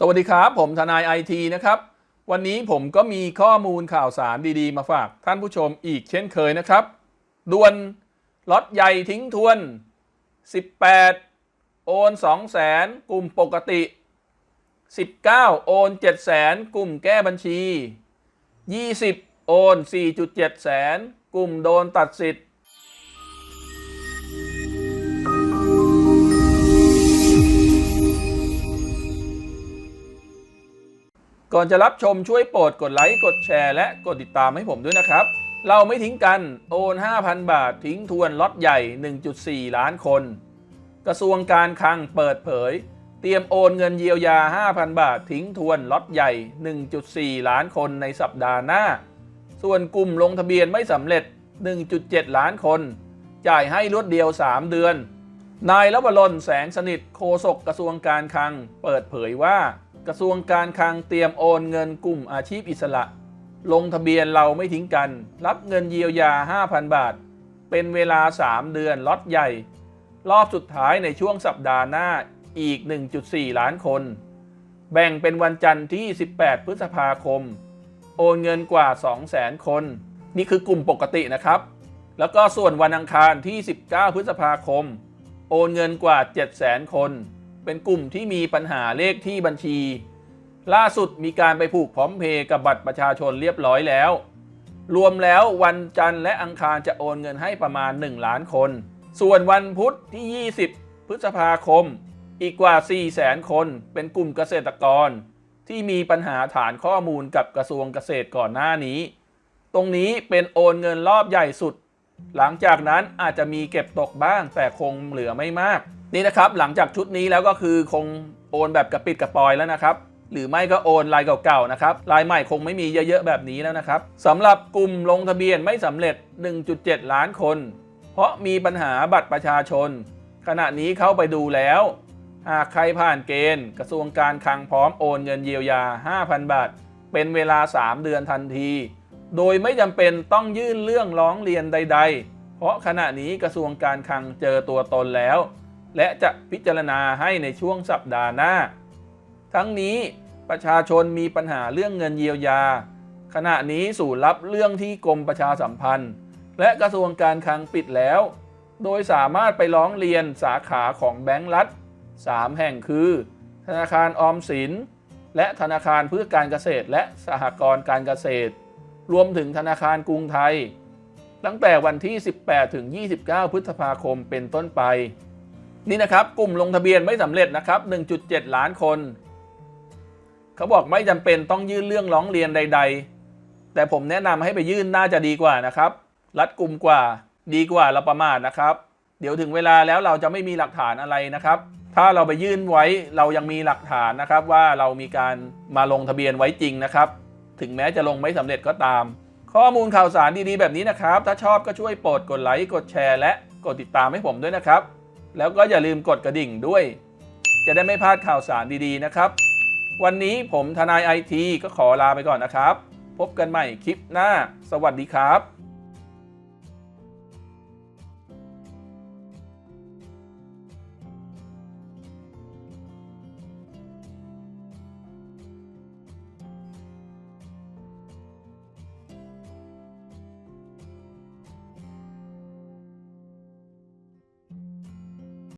สวัสดีครับ ผมทนายไอทีนะครับ วันนี้ผมก็มีข้อมูลข่าวสารดีๆ มาฝากท่านผู้ชมอีกเช่นเคยนะครับด่วนล็อตใหญ่ทิ้งทวน 18 โอน 2 0 0แสนกลุ่มปกติ 19 โอน 7 0 0แสนกลุ่มแก้บัญชี 20 โอน 4.7 แสนกลุ่มโดนตัดสิทธิ์ ก่อนจะรับชมช่วยโปรดกดไลค์ กดแชร์ และกดติดตามให้ผมด้วยนะครับ เราไม่ทิ้งกันโอน 5,000 บาททิ้งทวนล็อตใหญ่ 1.4 ล้านคน กระทรวงการคลังเปิดเผย เตรียมโอนเงินเยียวยา 5,000 บาททิ้งทวนล็อตใหญ่ 1.4 ล้านคนในสัปดาห์หน้า ส่วนกลุ่มลงทะเบียนไม่สำเร็จ 1.7 ล้านคน จ่ายให้รวดเดียว 3 เดือน นายลวรนแสงสนิทโฆษกกระทรวงการคลัง เปิดเผยว่า กระทรวงการคลังเตรียมโอนเงินกลุ่มอาชีพอิสระ ลงทะเบียนเราไม่ทิ้งกัน รับเงินเยียวยา 5,000 บาท เป็นเวลา 3 เดือนล็อตใหญ่ รอบสุดท้ายในช่วงสัปดาห์หน้าอีก 1.4 ล้านคน แบ่งเป็นวันจันทร์ที่ 18 พฤษภาคม โอนเงินกว่า 200,000 คน นี่คือกลุ่มปกตินะครับ แล้วก็ส่วนวันอังคารที่ 19 พฤษภาคม โอนเงินกว่า 700,000 คน เป็นกลุ่มที่มีปัญหาเลขที่บัญชี ล่าสุดมีการไปผูกพร้อมเพย์กับบัตรประชาชนเรียบร้อยแล้ว รวมแล้ววันจันทร์และอังคารจะโอนเงินให้ประมาณ 1 ล้านคน ส่วนวันพุธที่ 20 พฤษภาคม อีกกว่า 400,000คน เป็นกลุ่มเกษตรกร ที่มีปัญหาฐานข้อมูลกับกระทรวงเกษตรก่อนหน้านี้ ตรงนี้เป็นโอนเงินรอบใหญ่สุด หลังจากนั้นอาจจะมีเก็บตกบ้างแต่คงเหลือไม่มาก นี่นะครับหลังจากชุดนี้แล้วก็คือคงโอนแบบกระปิดกระปอยแล้วนะครับ หรือไม่ก็โอนลายเก่าๆนะครับลายใหม่คงไม่มีเยอะๆแบบนี้แล้วนะครับสำหรับกลุ่มลงทะเบียนไม่สำเร็จ 1.7 ล้านคน เพราะมีปัญหาบัตรประชาชน ขณะนี้เข้าไปดูแล้ว หากใครผ่านเกณฑ์ กระทรวงการคลังพร้อมโอนเงินเยียวยา 5,000 บาท เป็นเวลา 3 เดือนทันที โดยไม่จำเป็นต้องยื่นเรื่องร้องเรียนใด ๆ เพราะขณะนี้กระทรวงการคลังเจอตัวตนแล้ว และจะพิจารณาให้ในช่วงสัปดาห์หน้า ทั้งนี้ประชาชนมีปัญหาเรื่องเงินเยียวยา ขณะนี้ศูนย์รับเรื่องที่กรมประชาสัมพันธ์ และกระทรวงการคลังปิดแล้ว โดยสามารถไปร้องเรียนสาขาของแบงก์รัฐ 3 แห่งคือ ธนาคารออมสิน และธนาคารเพื่อการเกษตรและสหกรณ์การเกษตร รวมถึงธนาคารกรุงไทย ตั้งแต่วันที่ 18 ถึง 29 พฤษภาคมเป็นต้นไป นี่นะครับ กลุ่มลงทะเบียนไม่สำเร็จนะครับ 1.7 ล้านคน เขาบอกไม่จำเป็นต้องยื่นเรื่องร้องเรียนใด ๆ แต่ผมแนะนำให้ไปยื่นน่าจะดีกว่านะครับ รัดกลุ่มกว่า ดีกว่าเราประมาทนะครับ เดี๋ยวถึงเวลาแล้วเราจะไม่มีหลักฐานอะไรนะครับถ้าเราไปยื่นไว้เรายังมีหลักฐานนะครับว่าเรามีการมาลงทะเบียนไว้จริงนะครับ ถึงแม้จะลงไม่สำเร็จก็ตาม ข้อมูลข่าวสารดีๆแบบนี้นะครับ ถ้าชอบก็ช่วยโปรดกดไลค์ กดแชร์ และกดติดตามให้ผมด้วยนะครับ แล้วก็อย่าลืมกดกระดิ่งด้วย จะได้ไม่พลาดข่าวสารดีๆนะครับ วันนี้ผมทนายไอทีก็ขอลาไปก่อนนะครับ พบกันใหม่คลิปหน้า สวัสดีครับ